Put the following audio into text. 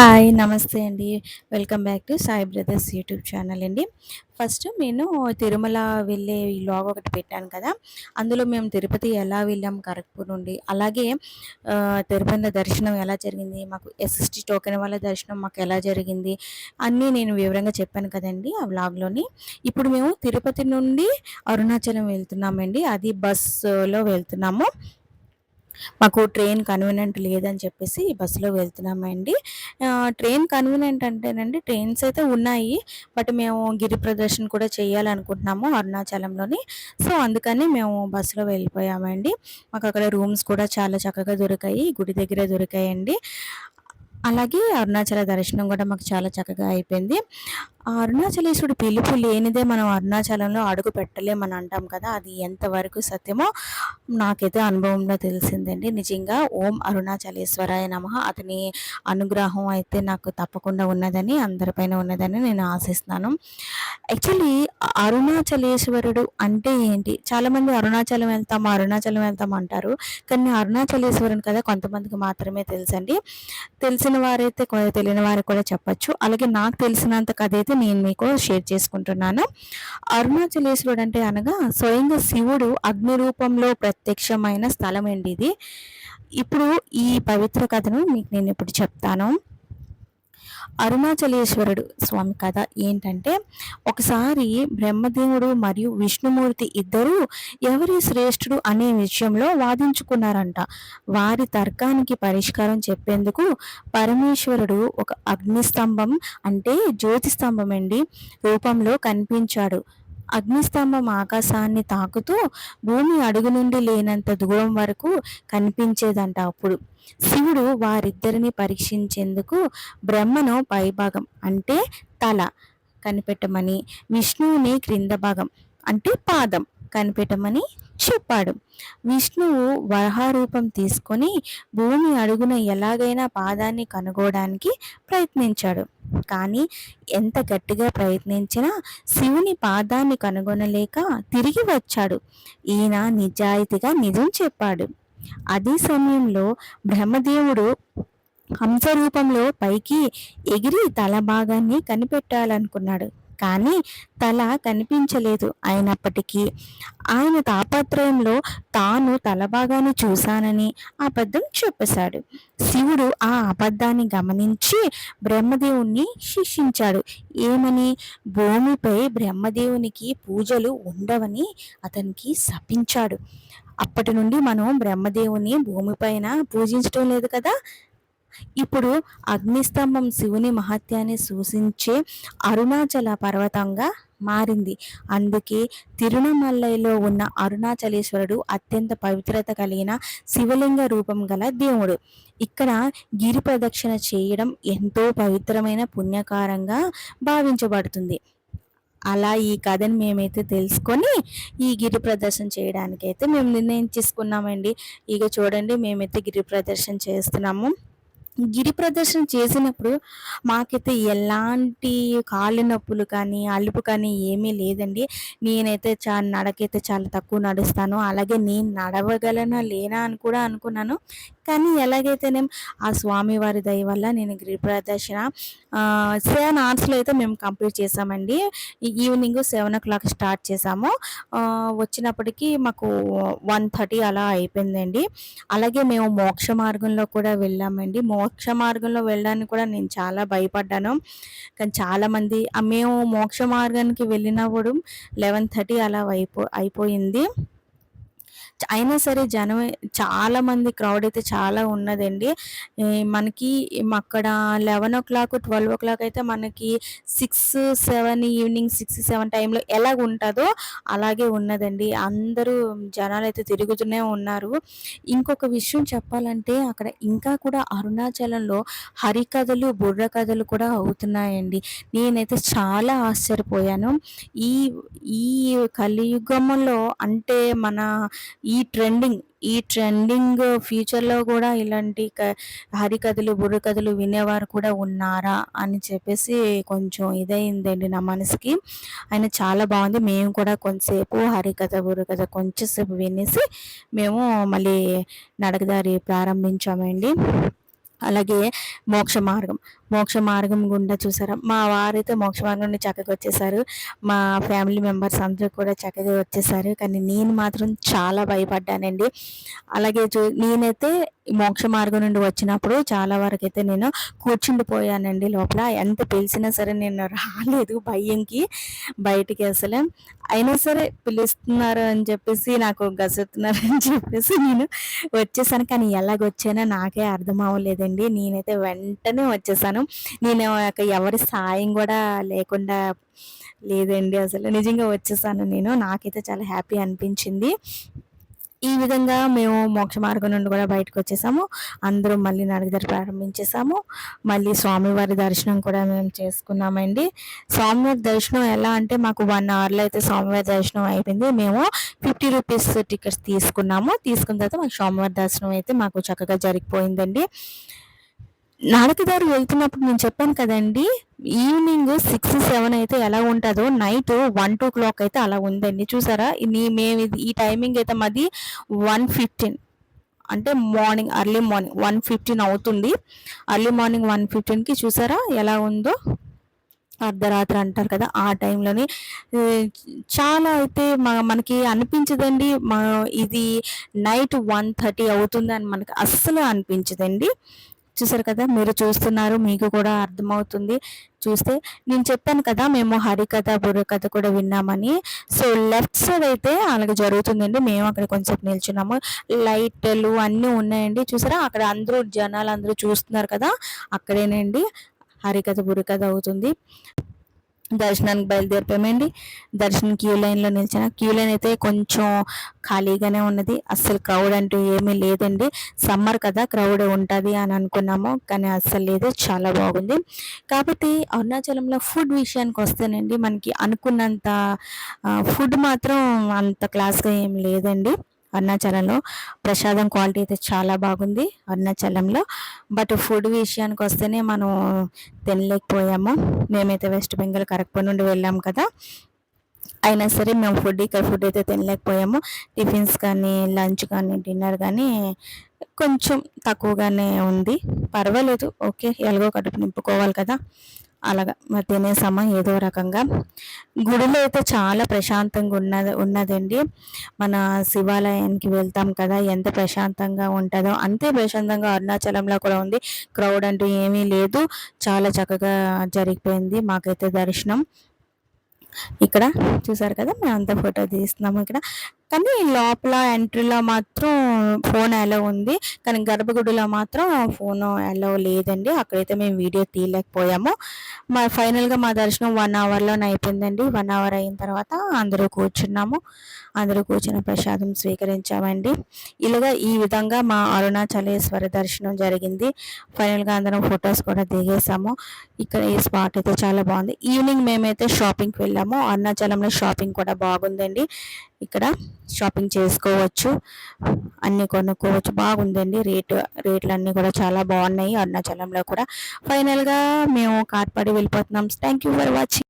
Hi నమస్తే అండి. Welcome back to Sai brothers YouTube channel అండి. ఫస్ట్ నేను తిరుమల వెళ్ళే లాగ్ ఒకటి పెట్టాను కదా. అందులో మేము తిరుపతి ఎలా వెళ్ళాం కరెక్ట్పూర్ నుండి అలాగే తిరుపతి దర్శనం ఎలా జరిగింది మాకు ఎస్ఎస్టీ టోకెన్ వల్ల దర్శనం మాకు ఎలా జరిగింది అన్నీ నేను వివరంగా చెప్పాను కదండి ఆ వ్లాగ్లోని ఇప్పుడు మేము తిరుపతి నుండి అరుణాచలం వెళ్తున్నామండి. అది బస్సులో వెళ్తున్నాము. మాకు ట్రైన్ కన్వీనియంట్ లేదని చెప్పేసి బస్సులో వెళ్తున్నామండి. ట్రైన్ కన్వీనియంట్ అంటేనండి ట్రైన్స్ అయితే ఉన్నాయి. బట్ మేము గిరి ప్రదర్శన కూడా చేయాలనుకుంటున్నాము అరుణాచలంలోని. సో అందుకని మేము బస్సులో వెళ్ళిపోయామండి. మాకు అక్కడ రూమ్స్ కూడా చాలా చక్కగా దొరికాయి గుడి దగ్గరే దొరికాయండి. అలాగే అరుణాచల దర్శనం కూడా మాకు చాలా చక్కగా అయిపోయింది. అరుణాచలేశ్వరుడు పిలుపు లేనిదే మనం అరుణాచలంలో అడుగు పెట్టలేమని అంటాం కదా అది ఎంతవరకు సత్యమో నాకైతే అనుభవంలో తెలిసిందండి. నిజంగా ఓం అరుణాచలేశ్వరాయ నమ. అతని అనుగ్రహం అయితే నాకు తప్పకుండా ఉన్నదని అందరిపైన ఉన్నదని నేను ఆశిస్తున్నాను. యాక్చువల్లీ అరుణాచలేశ్వరుడు అంటే ఏంటి? చాలామంది అరుణాచలం వెళ్తాం అరుణాచలం వెళ్తాం అంటారు. కానీ అరుణాచలేశ్వరుని కదా కొంతమందికి మాత్రమే తెలుసండి. తెలిసిన వారైతే తెలియని వారికి కూడా చెప్పచ్చు. అలాగే నాకు తెలిసినంత కథ అయితే నేను మీకు షేర్ చేసుకుంటున్నాను. అరుణాచలేశ్వరుడు అంటే అనగా స్వయంగా శివుడు అగ్ని రూపంలో ప్రత్యక్షమైన స్థలం అండి ఇది. ఇప్పుడు ఈ పవిత్ర కథను మీకు నేను ఇప్పుడు చెప్తాను. అరుణాచలేశ్వరుడు స్వామి కథ ఏంటంటే ఒకసారి బ్రహ్మదేవుడు మరియు విష్ణుమూర్తి ఇద్దరూ ఎవరి శ్రేష్ఠుడు అనే విషయంలో వాదించుకున్నారంట. వారి తర్కానికి పరిష్కారం చెప్పేందుకు పరమేశ్వరుడు ఒక అగ్నిస్తంభం అంటే జ్యోతిస్తంభం అండి రూపంలో కనిపించాడు. అగ్నిస్తంభం ఆకాశాన్ని తాకుతూ భూమి అడుగు నుండి లేనంత దూరం వరకు కనిపించేదంట అప్పుడు. శివుడు వారిద్దరిని పరీక్షించేందుకు బ్రహ్మను పైభాగం అంటే తల కనిపెట్టమని విష్ణువుని క్రింద భాగం అంటే పాదం కనిపెట్టమని చెప్పాడు. విష్ణువు వరహారూపం తీసుకొని భూమి అడుగున ఎలాగైనా పాదాన్ని కనుగోడానికి ప్రయత్నించాడు. కానీ ఎంత గట్టిగా ప్రయత్నించినా శివుని పాదాన్ని కనుగొనలేక తిరిగి వచ్చాడు. ఈయన నిజాయితీగా నిజం చెప్పాడు. అదే సమయంలో బ్రహ్మదేవుడు హంస రూపంలో పైకి ఎగిరి తల భాగాన్ని కనిపెట్టాలనుకున్నాడు. కానీ తల కనిపించలేదు. అయినప్పటికీ ఆయన తాపత్రయంలో తాను తల భాగాన్ని చూశానని అబద్ధం చెప్పేశాడు. శివుడు ఆ అబద్ధాన్ని గమనించి బ్రహ్మదేవుణ్ణి శిక్షించాడు. ఏమని? భూమిపై బ్రహ్మదేవునికి పూజలు ఉండవని అతనికి శపించాడు. అప్పటి నుండి మనం బ్రహ్మదేవుని భూమిపైన పూజించడం లేదు కదా? ఇప్పుడు అగ్నిస్తంభం శివుని మహత్యాన్ని సూచించే అరుణాచల పర్వతంగా మారింది. అందుకే తిరుణమల్లైలో ఉన్న అరుణాచలేశ్వరుడు అత్యంత పవిత్రత కలిగిన శివలింగ రూపం గల దేవుడు. ఇక్కడ గిరి ప్రదక్షిణ చేయడం ఎంతో పవిత్రమైన పుణ్యకారంగా భావించబడుతుంది. అలా ఈ కథని మేమైతే తెలుసుకొని ఈ గిరి ప్రదర్శన చేయడానికి అయితే మేము నిర్ణయం చేసుకున్నామండి ఇక చూడండి మేమైతే గిరి ప్రదర్శన చేస్తున్నాము. గిరి ప్రదర్శన చేసినప్పుడు మాకైతే ఎలాంటి కాళ్ళు నొప్పులు కానీ అలుపు కానీ ఏమీ లేదండి. నేనైతే చా నడకైతే చాలా తక్కువ నడుస్తాను. అలాగే నేను నడవగలనా లేనా అని కూడా అనుకున్నాను. కానీ ఎలాగైతేనే ఆ స్వామివారి దయ వల్ల నేను గిరి ప్రదర్శన సెవెన్ అవర్స్లో అయితే మేము కంప్లీట్ చేసామండి. Evening seven o'clock start చేసాము. వచ్చినప్పటికీ మాకు వన్ థర్టీ అలా అయిపోయిందండి. అలాగే మేము మోక్ష మార్గంలో కూడా వెళ్ళామండి. మోక్ష మార్గంలో వెళ్ళడానికి కూడా నేను చాలా భయపడ్డాను. కానీ చాలామంది మేము మోక్ష మార్గానికి వెళ్ళినప్పుడు లెవెన్ థర్టీ అలా అయిపో అయిపోయింది. అయినా సరే జనం చాలా మంది క్రౌడ్ అయితే చాలా ఉన్నదండి. మనకి అక్కడ eleven o'clock twelve o'clock అయితే మనకి six seven evening six seven టైంలో ఎలాగ ఉంటుందో అలాగే ఉన్నదండి. అందరూ జనాలు అయితే తిరుగుతూనే ఉన్నారు. ఇంకొక విషయం చెప్పాలంటే అక్కడ ఇంకా కూడా అరుణాచలంలో హరికథలు బుర్ర కథలు కూడా అవుతున్నాయండి. నేనైతే చాలా ఆశ్చర్యపోయాను. ఈ ఈ కలియుగంలో అంటే మన ఈ ఈ ట్రెండింగ్ ఈ ట్రెండింగ్ ఫ్యూచర్లో కూడా ఇలాంటి క హరికథలు బుర్రకథలు వినేవారు కూడా ఉన్నారా అని చెప్పేసి కొంచెం ఇదైందండి నా మనసుకి. ఆయన చాలా బాగుంది. మేము కూడా కొంతసేపు హరికథ బుర్రకథ కొంచెంసేపు వినేసి మేము మళ్ళీ నడకదారి ప్రారంభించామండి. అలాగే మోక్ష మార్గం. మోక్ష మార్గం గుండా చూసారా? మా వారైతే మోక్ష మార్గం నుండి చక్కగా వచ్చేసారు. మా ఫ్యామిలీ మెంబర్స్ అందరూ కూడా చక్కగా వచ్చేసారు. కానీ నేను మాత్రం చాలా భయపడ్డానండి. అలాగే చూ నేనైతే మోక్ష మార్గం నుండి వచ్చినప్పుడు చాలా వరకు అయితే నేను కూర్చుండిపోయానండి లోపల. ఎంత పిలిచినా సరే నేను రాలేదు భయంకి బయటికి అసలు. అయినా సరే పిలుస్తున్నారు అని చెప్పేసి నాకు గసుతున్నారు అని చెప్పేసి నేను వచ్చేసాను. కానీ ఎలాగొచ్చానో నాకే అర్థం అవ్వలేదండి. నేనైతే వెంటనే వచ్చేసాను. నేను ఎవరి సాయం కూడా లేకుండా లేదండి అసలు. నిజంగా వచ్చేసాను నేను. నాకైతే చాలా హ్యాపీ అనిపించింది. ఈ విధంగా మేము మోక్ష మార్గం నుండి కూడా బయటకు వచ్చేసాము. అందరూ మళ్ళీ నడగదర ప్రారంభించేసాము. మళ్ళీ స్వామివారి దర్శనం కూడా మేము చేసుకున్నామండి. స్వామివారి దర్శనం ఎలా అంటే మాకు వన్ అవర్లో అయితే స్వామివారి దర్శనం అయిపోయింది. మేము ఫిఫ్టీ రూపీస్ టికెట్స్ తీసుకున్నాము. తీసుకున్న తర్వాత మాకు స్వామివారి దర్శనం అయితే మాకు చక్కగా జరిగిపోయిందండి. నడకదారు వెళ్తున్నప్పుడు నేను చెప్పాను కదండి ఈవినింగ్ సిక్స్ సెవెన్ అయితే ఎలా ఉంటుందో నైట్ వన్ టూ క్లాక్ అయితే అలా ఉందండి. చూసారా? నీ మేము ఈ టైమింగ్ అయితే మాది వన్ ఫిఫ్టీన్ అంటే morning early morning one fifteen అవుతుంది. అర్లీ మార్నింగ్ వన్ ఫిఫ్టీన్కి చూసారా ఎలా ఉందో? అర్ధరాత్రి అంటారు కదా ఆ టైంలోని చాలా అయితే మనకి అనిపించదండి. ఇది నైట్ వన్ థర్టీ అవుతుంది అని మనకి అస్సలు అనిపించదండి. చూసారు కదా మీరు చూస్తున్నారు మీకు కూడా అర్థమవుతుంది. చూస్తే నేను చెప్పాను కదా మేము హరికథ బుర్రకథ కూడా విన్నామని. సో లెఫ్ట్ సైడ్ అయితే అలాగే జరుగుతుందండి. మేము అక్కడ కొంచెం నిల్చున్నాము. లైట్లు అన్నీ ఉన్నాయండి. చూసారా అక్కడ అందరూ జనాలు అందరూ చూస్తున్నారు కదా అక్కడేనండి. హరికథ బుర్రకథ అవుతుంది. దర్శనానికి బయలుదేరిపోయామండి. దర్శనం క్యూ లైన్లో నిలిచిన క్యూ లైన్ అయితే కొంచెం ఖాళీగానే ఉన్నది. అస్సలు క్రౌడ్ అంటూ ఏమీ లేదండి. సమ్మర్ కదా క్రౌడ్ ఉంటుంది అని అనుకున్నాము. కానీ అస్సలు లేదు. చాలా బాగుంది. కాబట్టి అరుణాచలంలో ఫుడ్ విషయానికి వస్తేనండి మనకి అనుకున్నంత ఫుడ్ మాత్రం అంత క్లాస్గా ఏం లేదండి. అరుణాచలంలో ప్రసాదం క్వాలిటీ అయితే చాలా బాగుంది అరుణాచలంలో. బట్ ఫుడ్ విషయానికి వస్తేనే మనం తినలేకపోయాము. మేమైతే వెస్ట్ బెంగాల్ కరెక్ట్ నుండి వెళ్ళాం కదా. అయినా సరే మేము ఫుడ్ ఇక్కడ ఫుడ్ అయితే తినలేకపోయాము. టిఫిన్స్ కానీ లంచ్ కానీ డిన్నర్ కానీ కొంచెం తక్కువగానే ఉంది. పర్వాలేదు ఓకే. ఎలాగో కడుపు నింపుకోవాలి కదా. అలాగా. మరి తినేసామా ఏదో రకంగా. గుడిలో అయితే చాలా ప్రశాంతంగా ఉన్నది ఉన్నదండి. మన శివాలయానికి వెళ్తాం కదా ఎంత ప్రశాంతంగా ఉంటుందో. అంతే ప్రశాంతంగా అరుణాచలంలో కూడా ఉంది. క్రౌడ్ అంటూ ఏమీ లేదు. చాలా చక్కగా జరిగిపోయింది మాకైతే దర్శనం. ఇక్కడ చూసారు కదా మేము అంతా ఫోటో తీస్తున్నాము ఇక్కడ. కానీ లోపల ఎంట్రీలో మాత్రం ఫోన్ అలో ఉంది. కానీ గర్భగుడిలో మాత్రం ఫోన్ అలో లేదండి. అక్కడైతే మేము వీడియో తీయలేకపోయాము. మా ఫైనల్గా మా దర్శనం వన్ అవర్లోనే అయిపోయిందండి. వన్ అవర్ అయిన తర్వాత అందరూ కూర్చున్నాము. అందరూ కూర్చుని ప్రసాదం స్వీకరించామండి. ఇలాగా ఈ విధంగా మా అరుణాచలేశ్వర దర్శనం జరిగింది. ఫైనల్గా అందరం ఫొటోస్ కూడా దిగేసాము ఇక్కడ ఈ స్పాట్ అయితే చాలా బాగుంది. ఈవినింగ్ మేమైతే షాపింగ్కి వెళ్ళాము. అరుణాచలంలో షాపింగ్ కూడా బాగుందండి. ఇక్కడ షాపింగ్ చేసుకోవచ్చు. అన్నీ కొనుక్కోవచ్చు. బాగుందండి. రేటు రేట్లు అన్నీ కూడా చాలా బాగున్నాయి అరుణాచలంలో కూడా. ఫైనల్గా మేము కాట్పాడి వెళ్ళిపోతున్నాం. Thank you for watching